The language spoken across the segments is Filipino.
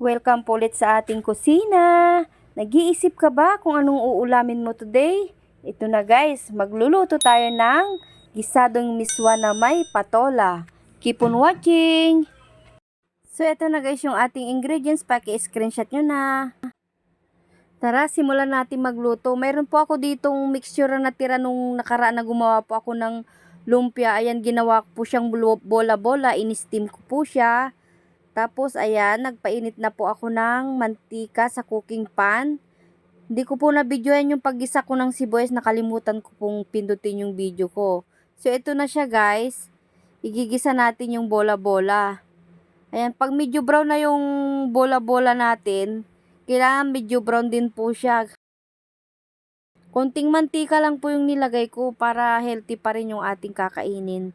Welcome po ulit sa ating kusina. Nag-iisip ka ba kung anong uulamin mo today? Ito na guys, magluluto tayo ng gisadong miswa na may patola. Keep on watching! So ito na guys yung ating ingredients, paki-screenshot nyo na. Tara, simulan natin magluto. Mayroon po ako ditong mixture na tira nung nakaraan na gumawa po ako ng lumpia. Ayan, ginawa ko po siyang bola-bola. In-steam ko po siya. Tapos, ayan, nagpainit na po ako ng mantika sa cooking pan. Hindi ko po na-videoan yung paggisa ko ng sibuyas. Nakalimutan ko pong pindutin yung video ko. So, ito na siya guys. Igigisa natin yung bola-bola. Ayan, pag medyo brown na yung bola-bola natin, kailangan medyo brown din po siya. Konting mantika lang po yung nilagay ko para healthy pa rin yung ating kakainin.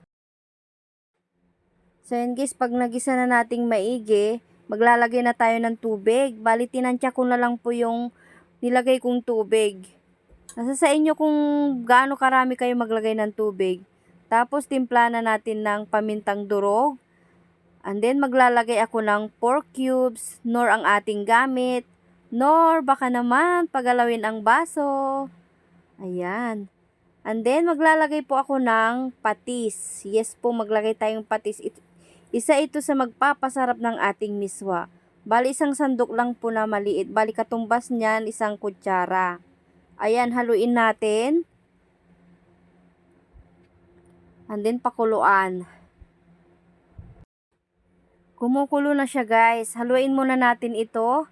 So yan guys, pag nagisa na nating maigi, maglalagay na tayo ng tubig. Bali, tinansya ko na lang po yung nilagay kong tubig. Nasa sa inyo kung gaano karami kayo maglagay ng tubig. Tapos, timpla na natin ng pamintang durog. And then, maglalagay ako ng pork cubes, nor ang ating gamit, nor baka naman pagalawin ang baso. Ayan. And then, maglalagay po ako ng patis. Yes po, maglagay tayong patis. It- isa ito sa magpapasarap ng ating miswa. Bali, isang sandok lang po na maliit. Bali, katumbas niyan, isang kutsara. Ayan, haluin natin. And then, pakuluan. Kumukulo na siya guys. Haluin muna natin ito.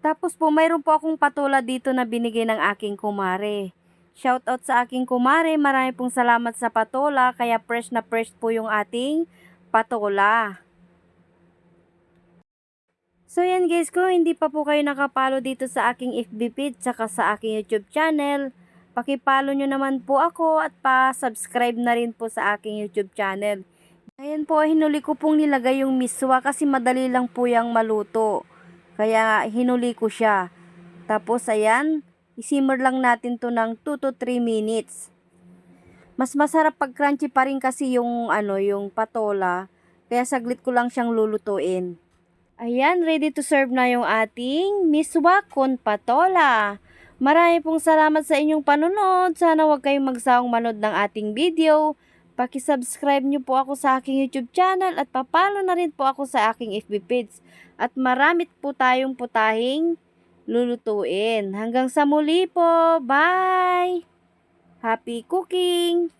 Tapos po, mayroon po akong patola dito na binigay ng aking kumare. Shoutout sa aking kumare. Marami pong salamat sa patola. Kaya fresh na fresh po yung ating patola. So yan guys, kung hindi pa po kayo nakapalo dito sa aking FB page saka sa aking YouTube channel, pakipalo nyo naman po ako at pa-subscribe na rin po sa aking YouTube channel. Ayan po, hinuli ko pong nilagay yung miswa kasi madali lang po yung maluto. Kaya hinuli ko siya. Tapos ayan, isimmer lang natin to ng 2 to 3 minutes. Mas masarap pag crunchy pa rin kasi yung ano, yung patola. Kaya saglit ko lang siyang lulutuin. Ayan, ready to serve na yung ating miswa con patola. Marami pong salamat sa inyong panunod. Sana huwag kayong magsawang manood ng ating video. Paki-subscribe nyo po ako sa aking YouTube channel at papalo na rin po ako sa aking FB page. At maramit po tayong putahing lulutuin. Hanggang sa muli po. Bye! Happy cooking!